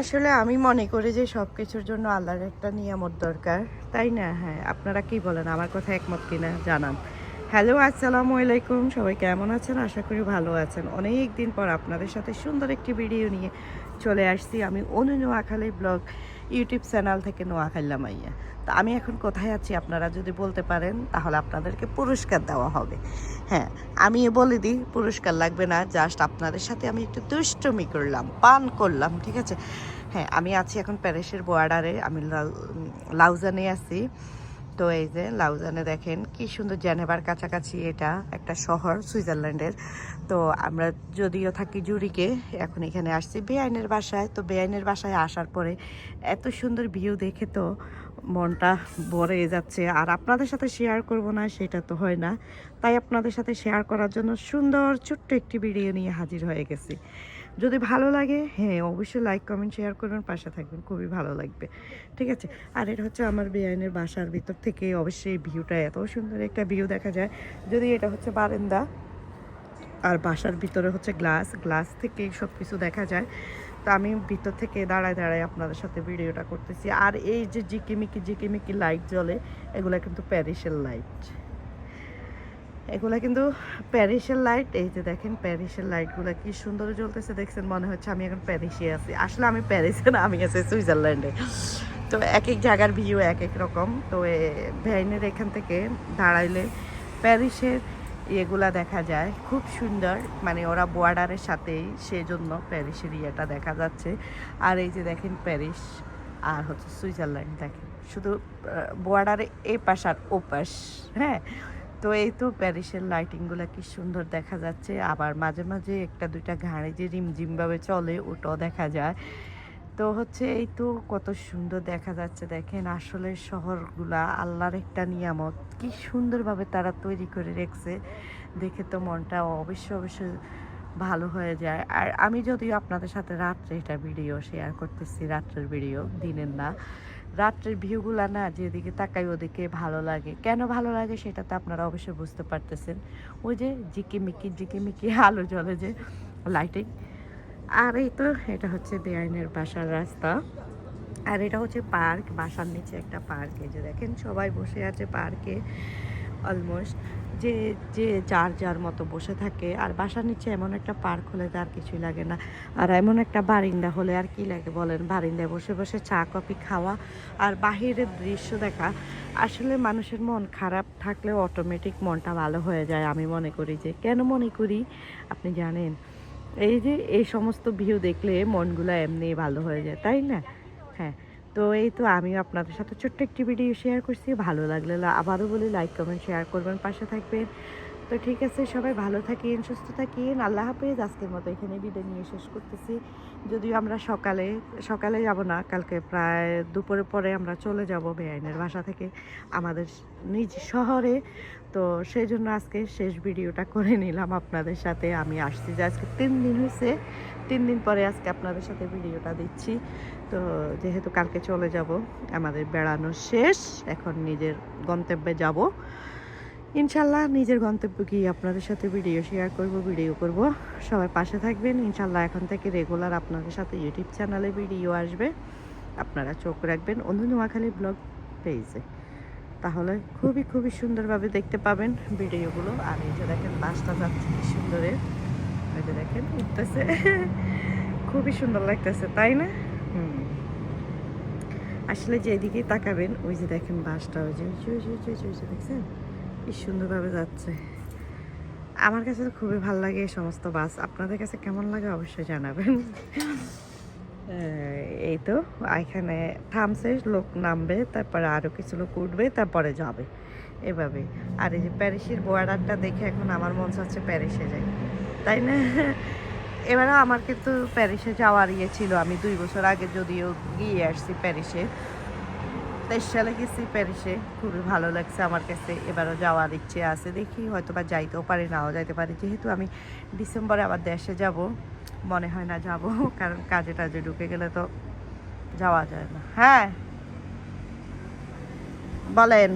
আসলে আমি মনে করি যে সব কিছুর জন্য আল্লাহর একটা নিয়ামত দরকার। তাই না? হ্যাঁ আপনারা কি বলেন? আমার কথা একমত কিনা? জানান। হ্যালো, আসসালামু আলাইকুম। সবাই কেমন আছেন? আশা করি ভালো আছেন। অনেক দিন পর আপনাদের সাথে সুন্দর একটি ভিডিও নিয়ে চলে আসছি। আমি Anu Noakhali blog. YouTube channel থেকে নোয়াখাল্লা মাইয়া। তো আমি এখন কোথায় আছি আপনারা যদি বলতে পারেন, তাহলে আপনাদেরকে পুরস্কার দেওয়া হবে। হ্যাঁ আমি বলে দিই, পুরস্কার লাগবে না জাস্ট আপনাদের সাথে আমি একটু দুষ্টমি করলাম, পান করলাম, ঠিক আছে? হ্যাঁ আমি আছি এখন প্যারিসের বর্ডারে আমি লাউ- লাউজানে আছি। তো এই যে লাউজানে দেখেন কি সুন্দর জেনেভার কাছাকাছি এটা একটা শহর সুইজারল্যান্ডের। তো আমরা যদিও থাকি জুরিকে, এখন এখানে আসছি বেআইনের বাসায়। তো বেআইনের বাসায় আসার পরে এত সুন্দর ভিউ দেখে তো মনটা ভরে যাচ্ছে। আর আপনাদের সাথে শেয়ার করব না, সেটা তো হয় না। তাই আপনাদের সাথে শেয়ার করার জন্য সুন্দর ছোট্ট একটি ভিডিও নিয়ে হাজির হয়ে গেছি। যদি ভালো লাগে হ্যাঁ অবশ্যই লাইক কমেন্ট শেয়ার করবেন পাশে থাকবেন, খুবই ভালো লাগবে। ঠিক আছে? আর এটা হচ্ছে আমার বেআইনের বাসার ভিতর থেকে অবশ্যই ভিউটা এত সুন্দর একটা ভিউ দেখা যায়। যদি এটা হচ্ছে বারান্দা, আর বাসার ভিতরে হচ্ছে গ্লাস গ্লাস থেকে সব কিছু দেখা যায়। তো আমি ভিতর থেকে দাঁড়ায় দাঁড়ায় আপনাদের সাথে ভিডিওটা করতেছি। আর এই যে জিকিমিকি জিকিমিকি লাইট জ্বলে, এগুলো কিন্তু প্যারিসের লাইট এগুলা কিন্তু প্যারিসের লাইট এই যে দেখেন প্যারিসের লাইটগুলো কি সুন্দর জ্বলতেছে, দেখছেন মনে হচ্ছে আমি এখন প্যারিসে আছি। আসলে আমি প্যারিসে না, আমি আছি সুইজারল্যান্ডে। তো এক এক জায়গার ভিউ এক এক রকম। তো ভ্যানের এখান থেকে দাঁড়াইলে প্যারিসের ইয়েগুলা দেখা যায়। খুব সুন্দর। মানে ওরা বর্ডারের সাথেই সেজন্য প্যারিসের ইয়েটা দেখা যাচ্ছে। আর এই যে দেখেন প্যারিস আর হচ্ছে সুইজারল্যান্ড দেখেন। শুধু বর্ডারে এই পাশ আর ও পাশ হ্যাঁ? তো এই তো প্যারিসের লাইটিংগুলো কি সুন্দর দেখা যাচ্ছে। আবার মাঝে মাঝে একটা দুইটা ঘাড়ে যে রিমঝিমভাবে চলে, ওটাও দেখা যায়। তো হচ্ছে এই তো কত সুন্দর দেখা যাচ্ছে দেখেন আসলে শহরগুলা, আল্লাহর একটা নিয়ামত। কি সুন্দরভাবে তারা তৈরি করে রেখেছে। দেখে তো মনটা অবশ্যই অবশ্যই ভালো হয়ে যায়। আর আমি যদিও আপনাদের সাথে রাত্রে এটা ভিডিও শেয়ার করতেছি, রাত্রের ভিডিও, দিনের না। রাত্রের ভিউগুলা না যেদিকে তাকাই ওদিকে ভালো লাগে। কেন ভালো লাগে সেটা তো আপনারা অবশ্যই বুঝতে পারতেছেন। ওই যে জিকিমিকি জিকিমিকি আলো জ্বলে যে লাইটিং আর এই তো, এটা হচ্ছে বেআইনের বাসার রাস্তা। আর এটা হচ্ছে পার্ক, বাসার নিচে একটা পার্ক, এই যে দেখেন, সবাই বসে আছে পার্কে অলমোস্ট যে যে যার যার মতো বসে থাকে, আর বাসার নিচে এমন একটা পার্ক হলে তো আর কিছুই লাগে না। আর এমন একটা বারিন্দা হলে আর কি লাগে বলেন? বারিন্দায় বসে বসে চা, কফি খাওয়া, আর বাহিরের দৃশ্য দেখা। আসলে মানুষের মন খারাপ থাকলেও অটোমেটিক মনটা ভালো হয়ে যায়, আমি মনে করি যে। কেন মনে করি? আপনি জানেন এই যে এই সমস্ত ভিউ দেখলে মনগুলো এমনি ভালো হয়ে যায়, তাই না? হ্যাঁ তো এই তো আমি আপনাদের সাথে ছোট্ট একটি ভিডিও শেয়ার করছি। ভালো লাগলে আবারও বলি লাইক কমেন্ট শেয়ার করবেন, পাশে থাকবেন। তো ঠিক আছে, সবাই ভালো থাকেন, সুস্থ থাকেন। আল্লাহ হাফেজ। আজকের মতো এখানে বিদায় নিয়ে শেষ করতেছি। যদিও আমরা সকালে সকালে যাব না, কালকে প্রায় দুপুরের পরে আমরা চলে যাব বেআইনের বাসা থেকে আমাদের নিজ শহরে। তো সেই জন্য আজকে শেষ ভিডিওটা করে নিলাম আপনাদের সাথে। আমি আসছি যে আজকে তিন দিন হয়েছে তিন দিন পরে আজকে আপনাদের সাথে ভিডিওটা দিচ্ছি। তো যেহেতু কালকে চলে যাব, আমাদের বেড়ানো শেষ, এখন নিজের গন্তব্যে যাব। ইনশাল্লাহ নিজের গন্তব্য গিয়ে আপনাদের সাথে ভিডিও শেয়ার করব ভিডিও করব। সবাই পাশে থাকবেন। ইনশাল্লাহ এখন থেকে রেগুলার আপনাদের সাথে ইউটিউব চ্যানেলে ভিডিও আসবে। আপনারা চোখ রাখবেন অন্য নোয়াখালী ব্লগ পেজে তাহলে খুবই খুবই সুন্দরভাবে দেখতে পাবেন ভিডিওগুলো আর এই যে দেখেন, বাসটা যাচ্ছে কি সুন্দরে। এই যে দেখেন, উঠতেছে। খুবই সুন্দর লাগতেছে, তাই না? হুম। আসলে যেদিকে তাকাবেন, ওই যে দেখেন বাসটা ওই যে, দেখছেন? কি সুন্দরভাবে যাচ্ছে। আমার কাছে তো খুবই ভালো লাগে এই সমস্ত বাস। আপনাদের কাছে কেমন লাগে অবশ্যই জানাবেন। এই তো, এখানে থামছে, লোক নামবে, তারপরে আরও কিছু লোক উঠবে, তারপরে যাবে। এভাবে। আর এই যে প্যারিসের বর্ডারটা দেখে এখন আমার মন চাচ্ছে প্যারিসে যাই। তাই না? এবারও আমার কিন্তু প্যারিসে যাওয়ার ইয়ে ছিল। আমি দুই বছর আগে যদিও গিয়ে আসছি প্যারিসে। তেইশ সালে গেছি প্যারিসে খুবই ভালো লাগছে আমার কাছে। এবারও যাওয়ার ইচ্ছে আছে, দেখি হয়তো বা যাইতেও পারি, নাও যাইতে পারি। যেহেতু আমি ডিসেম্বরে আবার দেশে যাব, মনে হয় না যাব, কারণ কাজে টাজে ঢুকে গেলে তো যাওয়া যায় না। হ্যাঁ বলেন।